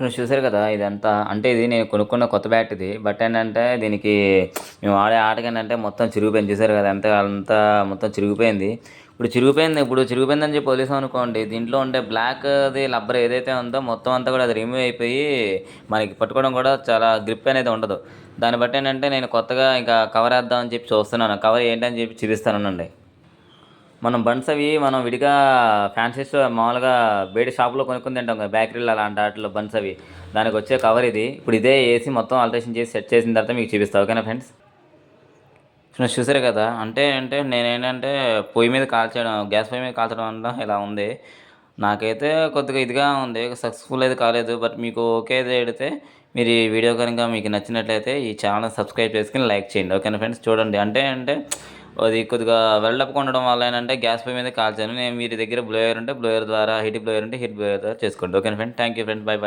Friends చూసారు కదా ఇదంతా? అంటే ఇది నేను కొనుక్కున్న కొత్త బ్యాట్ ఇది బట్ ఏంటంటే దీనికి మేము ఆడే ఆటకి ఏంటంటే మొత్తం చిరిగిపోయింది. చూసారు కదా అంతా అంతా మొత్తం చిరిగిపోయింది. ఇప్పుడు చిరిగిపోయింది ఇప్పుడు చిరిగిపోయిందని చెప్పి వదిలేసాం అనుకోండి దీంట్లో ఉండే బ్లాక్ అది లబ్బర్ ఏదైతే ఉందో మొత్తం అంతా కూడా అది రిమూవ్ అయిపోయి మనకి పట్టుకోవడం కూడా చాలా గ్రిప్ అనేది ఉండదు. దాన్ని బట్టి ఏంటంటే నేను కొత్తగా ఇంకా కవర్ వేద్దామని చెప్పి చూస్తున్నాను. కవర్ ఏంటని చెప్పి చూపిస్తానండి మనం బన్స్ అవి మనం విడిగా ఫ్యాన్సీ స్టోర్ మామూలుగా బయట షాప్లో కొనుక్కుని తింటాం కదా బేకరీలు అలాంటి వాటిలో బన్స్ అవి. దానికి వచ్చే కవర్ ఇది. ఇప్పుడు ఇదే వేసి మొత్తం ఆల్టరేషన్ చేసి సెట్ చేసిన తర్వాత మీకు చూపిస్తాను ఓకేనా ఫ్రెండ్స్ ఫ్రెండ్స్ చూసారు కదా? అంటే అంటే నేనేంటంటే పొయ్యి మీద కాల్చడం గ్యాస్ పొయ్యి మీద కాల్చడం వల్ల ఇలా ఉంది. నాకైతే కొద్దిగా ఇదిగా ఉంది సక్సెస్ఫుల్ అయితే కాలేదు బట్ మీకు ఓకే అయితే మీరు ఈ వీడియో కనుక మీకు నచ్చినట్లయితే ఈ ఛానల్ సబ్స్క్రైబ్ చేసుకుని లైక్ చేయండి ఓకేనా ఫ్రెండ్స్ చూడండి అంటే అంటే అది కొద్దిగా వెల్డప్ ఉండడం వల్ల ఏంటంటే గ్యాస్ పొయ్యి మీద కాల్చాను. నేను మీరు దగ్గర బ్లోయర్ ఉంటే బ్లోయర్ ద్వారా హీట్ బ్లోయర్ ఉంటే హీట్ బ్లోయర్ ద్వారా చేసుకోండి. Okay friend? Thank you friend. Bye bye